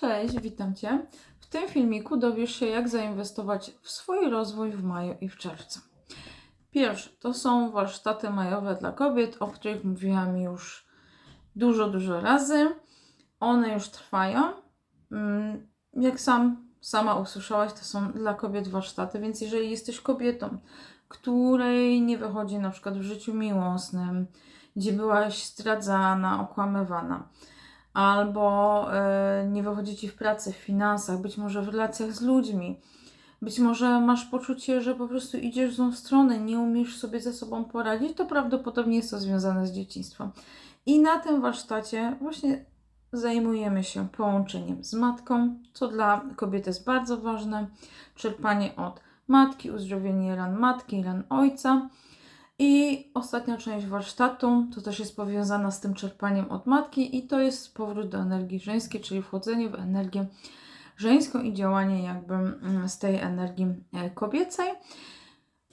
Cześć, witam Cię. W tym filmiku dowiesz się, jak zainwestować w swój rozwój w maju i w czerwcu. Pierwsze to są warsztaty majowe dla kobiet, o których mówiłam już dużo, dużo razy. One już trwają. Mm, Jak sam, sama usłyszałaś, to są dla kobiet warsztaty, więc jeżeli jesteś kobietą, której nie wychodzi na przykład w życiu miłosnym, gdzie byłaś zdradzana, okłamywana, albo e, nie wychodzi ci w pracy, w finansach, być może w relacjach z ludźmi. Być może masz poczucie, że po prostu idziesz w złą stronę, nie umiesz sobie ze sobą poradzić, to prawdopodobnie jest to związane z dzieciństwem. I na tym warsztacie właśnie zajmujemy się połączeniem z matką, co dla kobiety jest bardzo ważne. Czerpanie od matki, uzdrowienie ran matki, ran ojca. I ostatnia część warsztatu to też jest powiązana z tym czerpaniem od matki i to jest powrót do energii żeńskiej, czyli wchodzenie w energię żeńską i działanie jakby mm, z tej energii e, kobiecej.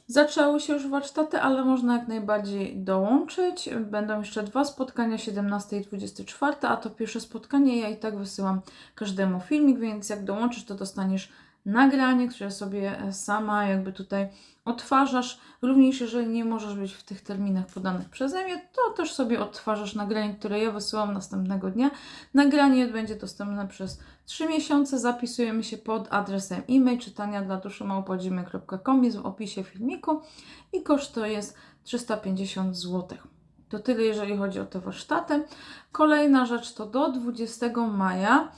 Zaczęły się już warsztaty, ale można jak najbardziej dołączyć. Będą jeszcze dwa spotkania, 17 i 24, a to pierwsze spotkanie ja i tak wysyłam każdemu filmik, więc jak dołączysz, to dostaniesz nagranie, które sobie e, sama jakby tutaj odtwarzasz. Również jeżeli nie możesz być w tych terminach podanych przeze mnie, to też sobie odtwarzasz nagranie, które ja wysyłam następnego dnia. Nagranie będzie dostępne przez 3 miesiące. Zapisujemy się pod adresem e-mail czytania dla duszymałpodzimy.com jest w opisie filmiku i koszt to jest 350 zł. To tyle, jeżeli chodzi o te warsztaty. Kolejna rzecz to do 20 maja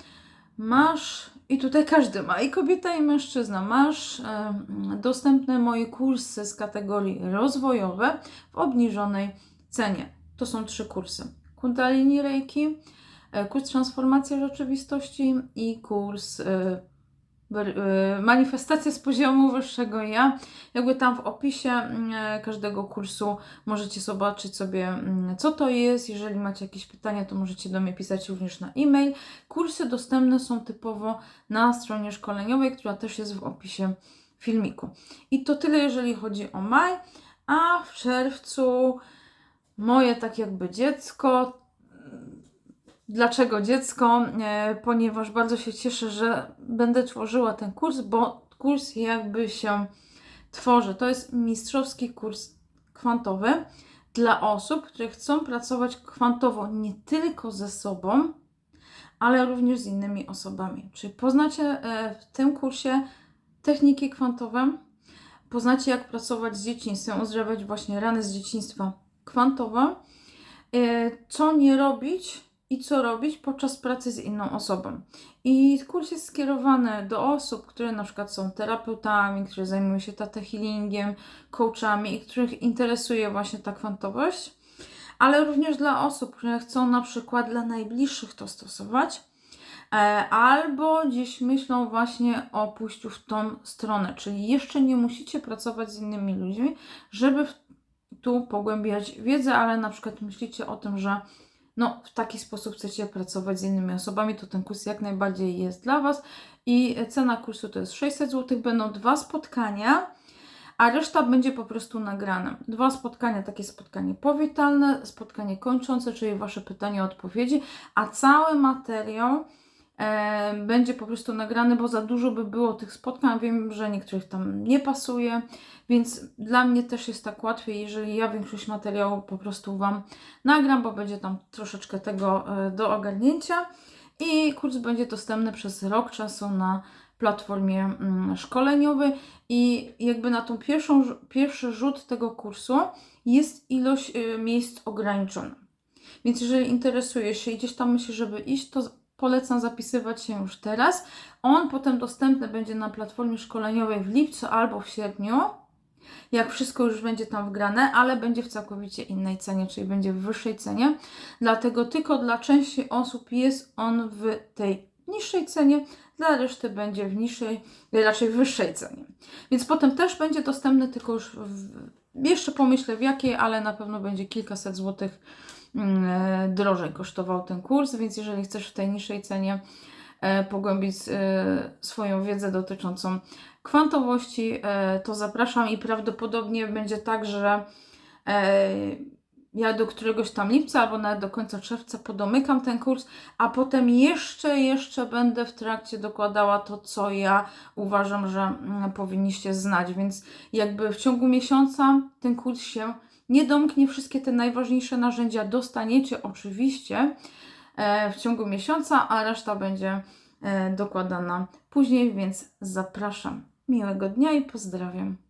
masz, i tutaj każdy ma, i kobieta, i mężczyzna, masz e, dostępne moje kursy z kategorii rozwojowe w obniżonej cenie. To są trzy kursy. Kundalini Reiki, e, kurs transformacja rzeczywistości i kurs e, manifestacja z poziomu wyższego ja. Jakby tam w opisie mm, każdego kursu możecie zobaczyć sobie, mm, co to jest. Jeżeli macie jakieś pytania, to możecie do mnie pisać również na e-mail. Kursy dostępne są typowo na stronie szkoleniowej, która też jest w opisie filmiku. I to tyle, jeżeli chodzi o maj. A w czerwcu moje tak jakby dziecko. Dlaczego dziecko? E, Ponieważ bardzo się cieszę, że będę tworzyła ten kurs, bo kurs jakby się tworzy. To jest mistrzowski kurs kwantowy dla osób, które chcą pracować kwantowo nie tylko ze sobą, ale również z innymi osobami. Czyli poznacie e, w tym kursie techniki kwantowe, poznacie jak pracować z dzieciństwem, uzdrawiać właśnie rany z dzieciństwa kwantowe, e, co nie robić i co robić podczas pracy z inną osobą. I kurs jest skierowany do osób, które na przykład są terapeutami, które zajmują się tata healingiem, coachami i których interesuje właśnie ta kwantowość, ale również dla osób, które chcą na przykład dla najbliższych to stosować, e, albo gdzieś myślą właśnie o pójściu w tą stronę, czyli jeszcze nie musicie pracować z innymi ludźmi, żeby tu pogłębiać wiedzę, ale na przykład myślicie o tym, że no, w taki sposób chcecie pracować z innymi osobami, to ten kurs jak najbardziej jest dla Was. I cena kursu to jest 600 zł. Będą dwa spotkania, a reszta będzie po prostu nagrana. Dwa spotkania, takie spotkanie powitalne, spotkanie kończące, czyli Wasze pytania, odpowiedzi, a cały materiał będzie po prostu nagrany, bo za dużo by było tych spotkań. Wiem, że niektórych tam nie pasuje, więc dla mnie też jest tak łatwiej, jeżeli ja większość materiału po prostu Wam nagram, bo będzie tam troszeczkę tego e, do ogarnięcia. I kurs będzie dostępny przez rok czasu na platformie mm, szkoleniowej i jakby na tą pierwszą, pierwszy rzut tego kursu jest ilość y, miejsc ograniczona. Więc jeżeli interesuje się i gdzieś tam myśli, żeby iść, to polecam zapisywać się już teraz. On potem dostępny będzie na platformie szkoleniowej w lipcu albo w sierpniu jak wszystko już będzie tam wgrane, ale będzie w całkowicie innej cenie, czyli będzie w wyższej cenie. Dlatego tylko dla części osób jest on w tej niższej cenie, dla reszty będzie w niższej, raczej wyższej cenie. Więc potem też będzie dostępny, tylko już w, jeszcze pomyślę w jakiej, ale na pewno będzie kilkaset złotych drożej kosztował ten kurs, więc jeżeli chcesz w tej niższej cenie e, pogłębić e, swoją wiedzę dotyczącą kwantowości, e, to zapraszam i prawdopodobnie będzie tak, że e, ja do któregoś tam lipca albo nawet do końca czerwca podomykam ten kurs, a potem jeszcze, jeszcze będę w trakcie dokładała to, co ja uważam, że mm, powinniście znać. Więc jakby w ciągu miesiąca ten kurs się nie domknie. Wszystkie te najważniejsze narzędzia dostaniecie oczywiście e, w ciągu miesiąca, a reszta będzie e, dokładana później, więc zapraszam. Miłego dnia i pozdrawiam.